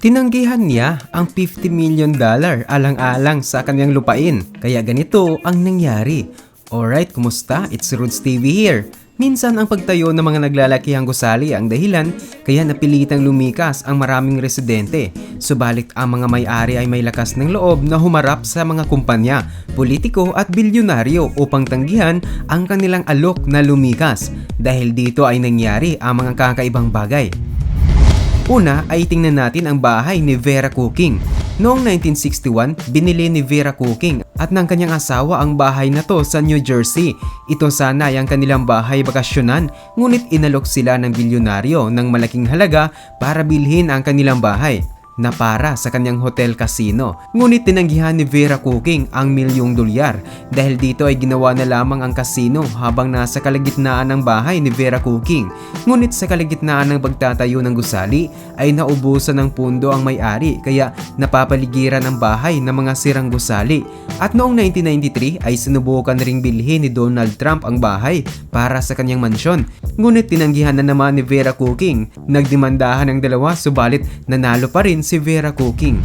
Tinanggihan niya ang 50 million dollar alang-alang sa kanyang lupain. Kaya ganito ang nangyari. Alright, kumusta? It's Roots TV here. Minsan ang pagtayo ng mga naglalakihang gusali ang dahilan kaya napilitang lumikas ang maraming residente. Subalit ang mga may-ari ay may lakas ng loob na humarap sa mga kumpanya, politiko at bilyonaryo upang tanggihan ang kanilang alok na lumikas. Dahil dito ay nangyari ang mga kakaibang bagay. Una ay tingnan natin ang bahay ni Vera Cooking. Noong 1961, binili ni Vera Cooking at ng kanyang asawa ang bahay na to sa New Jersey. Ito sana ay ang kanilang bahay bakasyonan, ngunit inalok sila ng bilyonaryo ng malaking halaga para bilhin ang kanilang bahay na para sa kanyang hotel casino. Ngunit tinanggihan ni Vera Cooking ang milyong dolyar dahil dito ay ginawa na lamang ang casino habang nasa kalagitnaan ng bahay ni Vera Cooking. Ngunit sa kalagitnaan ng pagtatayo ng gusali ay naubusan ng pundo ang may-ari kaya napapaligiran ang bahay ng mga sirang gusali. At noong 1993 ay sinubukan ring bilhin ni Donald Trump ang bahay para sa kanyang mansyon. Ngunit tinanggihan na naman ni Vera Cooking. Nagdemandahan ang dalawa subalit nanalo pa rin si Vera Cooking.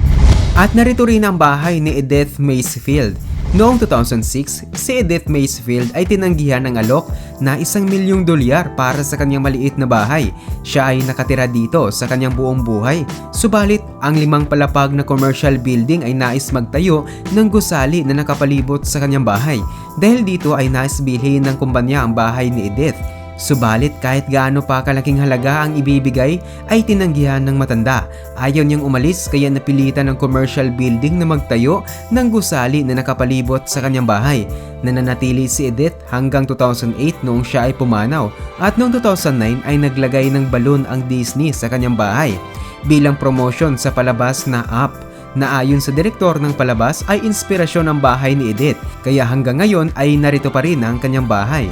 At narito rin ang bahay ni Edith Macefield. Noong 2006, si Edith Macefield ay tinanggihan ng alok na isang milyong dolyar para sa kanyang maliit na bahay. Siya ay nakatira dito sa kanyang buong buhay. Subalit, ang limang palapag na commercial building ay nais magtayo ng gusali na nakapalibot sa kanyang bahay. Dahil dito ay nais bilhin ng kumpanya ang bahay ni Edith. Subalit kahit gaano pa kalaking halaga ang ibibigay ay tinanggihan ng matanda. Ayaw niyang umalis kaya napilitan ng commercial building na magtayo ng gusali na nakapalibot sa kanyang bahay. Nananatili si Edith hanggang 2008 noong siya ay pumanaw at noong 2009 ay naglagay ng balon ang Disney sa kanyang bahay bilang promotion sa palabas na Up na ayon sa direktor ng palabas ay inspirasyon ng bahay ni Edith kaya hanggang ngayon ay narito pa rin ang kanyang bahay.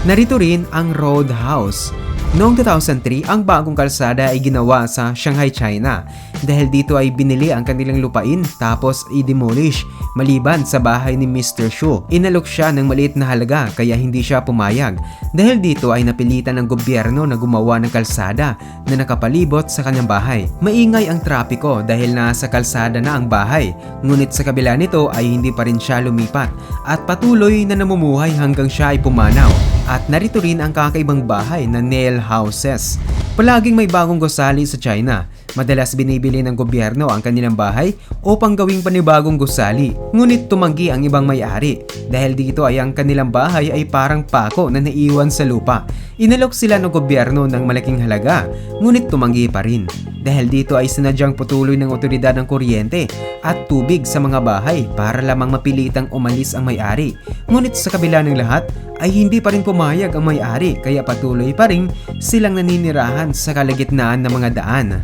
At narito rin ang Roadhouse. Noong 2003, ang bagong kalsada ay ginawa sa Shanghai, China. Dahil dito ay binili ang kanilang lupain tapos i-demolish maliban sa bahay ni Mr. Shu. Inalok siya ng maliit na halaga kaya hindi siya pumayag. Dahil dito ay napilitan ng gobyerno na gumawa ng kalsada na nakapalibot sa kanyang bahay. Maingay ang trapiko dahil nasa kalsada na ang bahay. Ngunit sa kabila nito ay hindi pa rin siya lumipat at patuloy na namumuhay hanggang siya ay pumanaw. At narito rin ang kakaibang bahay na nail houses. Palaging may bagong gusali sa China. Madalas binibili ng gobyerno ang kanilang bahay upang gawing panibagong gusali. Ngunit tumanggi ang ibang may-ari dahil dito ay ang kanilang bahay ay parang pako na naiwan sa lupa. Inalok sila ng gobyerno ng malaking halaga, ngunit tumanggi pa rin. Dahil dito ay sinadyang putuloy ng otoridad ng kuryente at tubig sa mga bahay para lamang mapilitang umalis ang may-ari. Ngunit sa kabila ng lahat ay hindi pa rin pumayag ang may-ari kaya patuloy pa rin silang naninirahan sa kalagitnaan ng mga daan.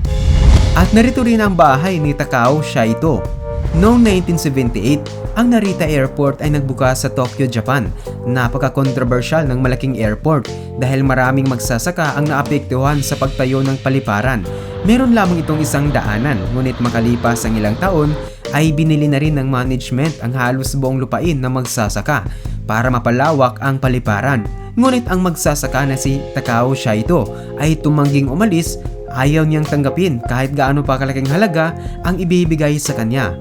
At narito rin ang bahay ni Takao Shaito. Noong 1978, ang Narita Airport ay nagbukas sa Tokyo, Japan. Napaka-controversial ng malaking airport dahil maraming magsasaka ang naapektuhan sa pagtayo ng paliparan. Meron lamang itong isang daanan, ngunit makalipas ang ilang taon ay binili na rin ng management ang halos buong lupain ng magsasaka para mapalawak ang paliparan. Ngunit ang magsasaka na si Takao Shaito ay tumangging umalis ayaw niyang tanggapin kahit gaano pa kalaking halaga ang ibibigay sa kanya.